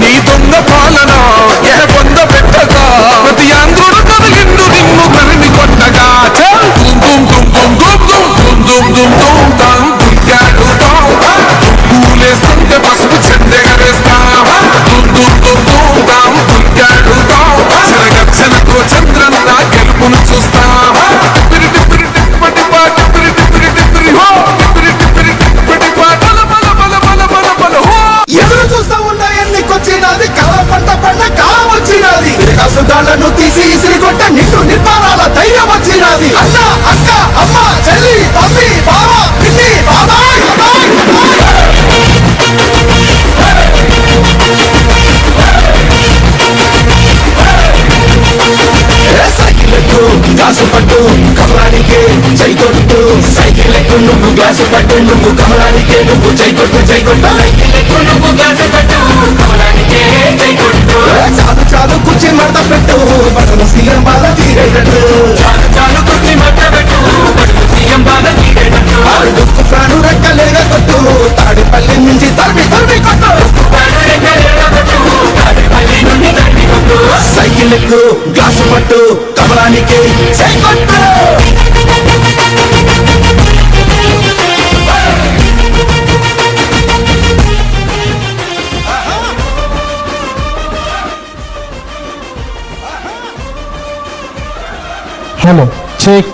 నీ దొంగ గ్లాసు పట్టు నువ్వు కమలానికే నువ్వు జై కొట్టు జై కొట్టు నువ్వు గ్లాసు పట్టు కమలానికే జై కొట్టు చాలు చాలు కుర్చీ మడత పెట్టు బట్టలు సీఎం బాధ తీరేటట్టు. చాలు చాలు కుర్చీ మట్ట పెట్టు పట్టు సీఎం బాధ తీరేటట్టు. దుక్కు ప్రాణు రెక్కలేగా కొట్టు తాడిపల్లి నుంచి తరిమి తరిమి కొట్టు. సైకిల్ ఎక్కు గ్లాసు పట్టు కమలానికి జై హలో చెక్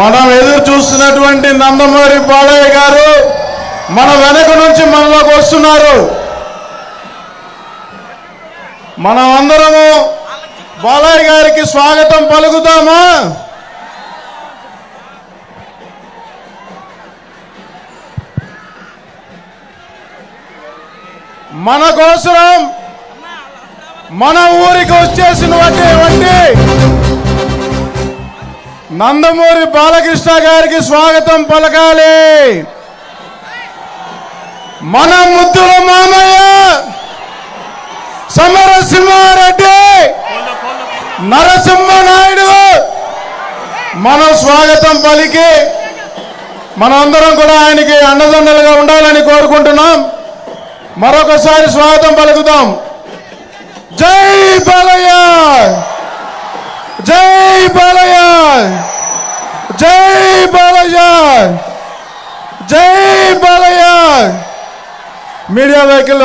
మనం ఎదురు చూస్తున్నటువంటి నందమూరి బాలయ్య గారు మన వెనక నుంచి మనలోకి వస్తున్నారు. మనం అందరము బాలయ్య గారికి స్వాగతం పలుకుతామా మన కోసరం మన ఊరికి వచ్చేసినటువంటి నందమూరి బాలకృష్ణ గారికి స్వాగతం పలకాలి. మన ముద్దుల మామయ్య సమరసింహారెడ్డి నరసింహ నాయుడు మనం స్వాగతం పలికి మనందరం కూడా ఆయనకి అండదండలుగా ఉండాలని కోరుకుంటున్నాం. మరొకసారి స్వాగతం పలుకుదాం జై బాలయ్య! జై బాలయ్య! జై బాలయ్య! జై బాలయ్య! మీడియా వెహికల్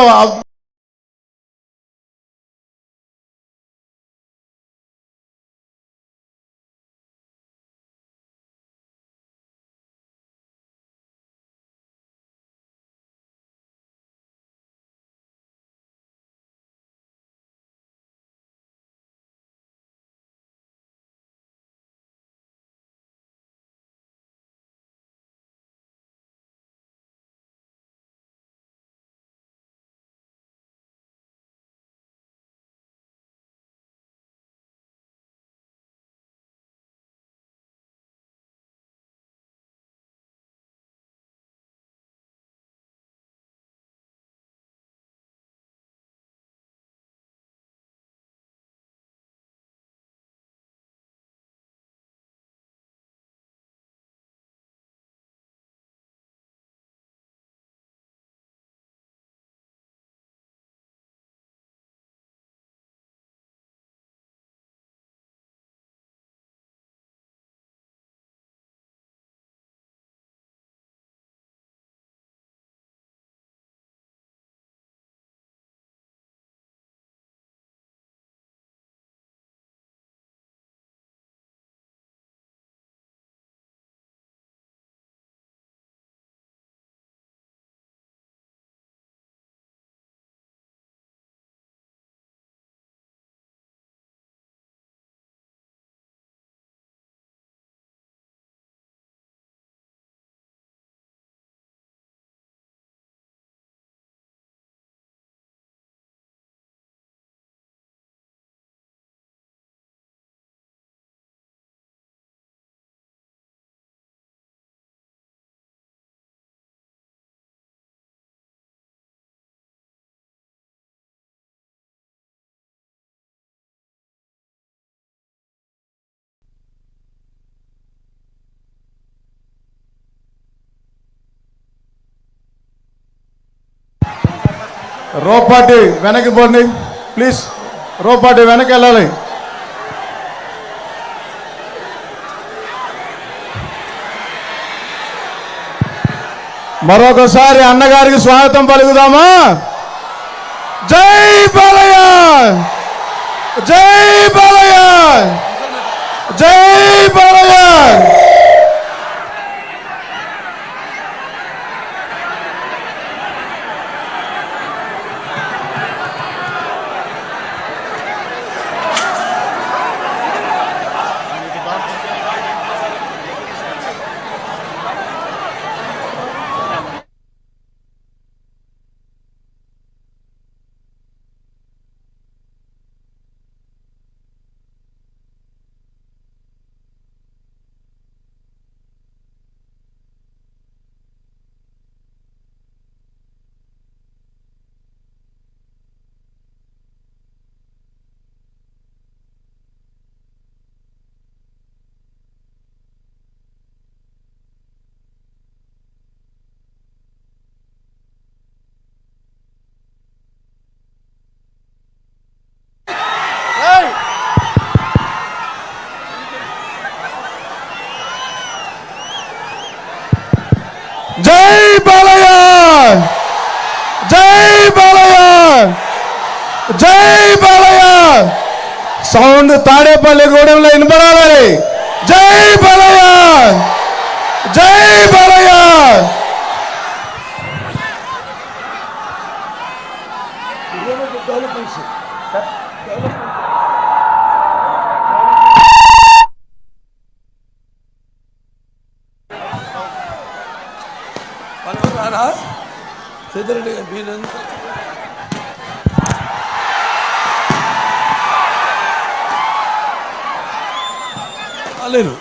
రోపాటి వెనక్కి పోండి. ప్లీజ్ రోపాటి వెనక్కి వెళ్ళాలి. మరొకసారి అన్నగారికి స్వాగతం పలుకుదామా? జై బాలయ్య! జై బాలయ్య! జై బాలయ్య! జై బాలయ్య! సౌండ్ తాడేపల్లి గూడెంలో వినపడాలి. జై బాలయ్య! జై బాలయ్య! మనకు గారు మీరంతా ఎందుకు-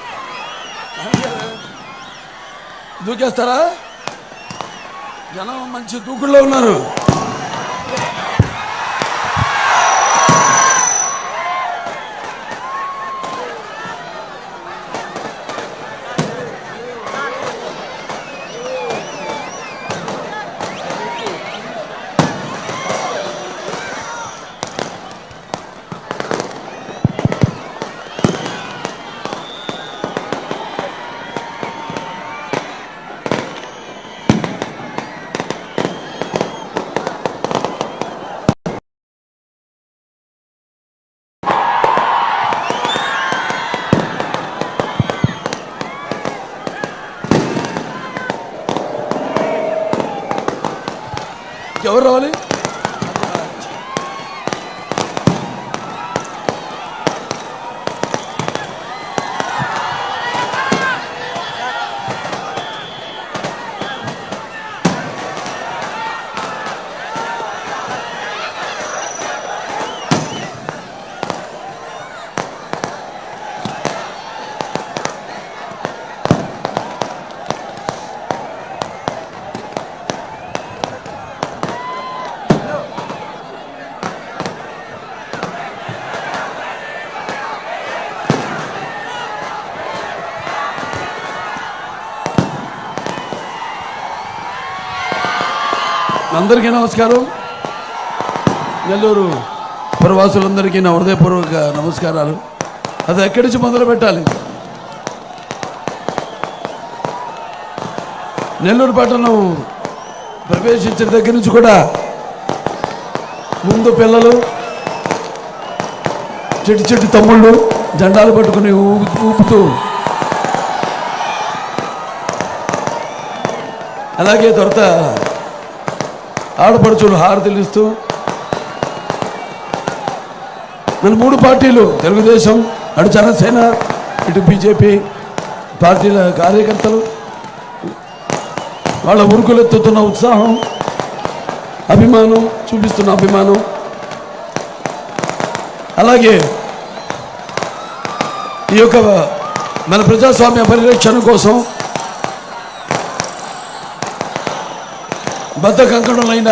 దూకేస్తారా? జనం మంచి దూకుల్లో ఉన్నారు. ఎవరు రావాలి? అందరికీ నమస్కారం. నెల్లూరు ప్రవాసులందరికీ నా హృదయపూర్వక నమస్కారాలు. అది ఎక్కడి నుంచి మొదలు పెట్టాలి? నెల్లూరు పట్టణం ప్రవేశించిన దగ్గర నుంచి కూడా ముందు పిల్లలు చెట్టు చెట్టు తమ్ముళ్ళు జెండాలు పట్టుకుని ఊపుతూ. అలాగే తర్వాత ఆడపడుచులు హారతులు ఇస్తూ మన మూడు పార్టీలు తెలుగుదేశం అటు జనసేన ఇటు బీజేపీ పార్టీల కార్యకర్తలు వాళ్ళ ఉరుకులెత్తుతున్న ఉత్సాహం అభిమానం చూపిస్తున్న అభిమానం. అలాగే ఈ యొక్క మన ప్రజాస్వామ్య పరిరక్షణ కోసం బద్ద కంకణులైన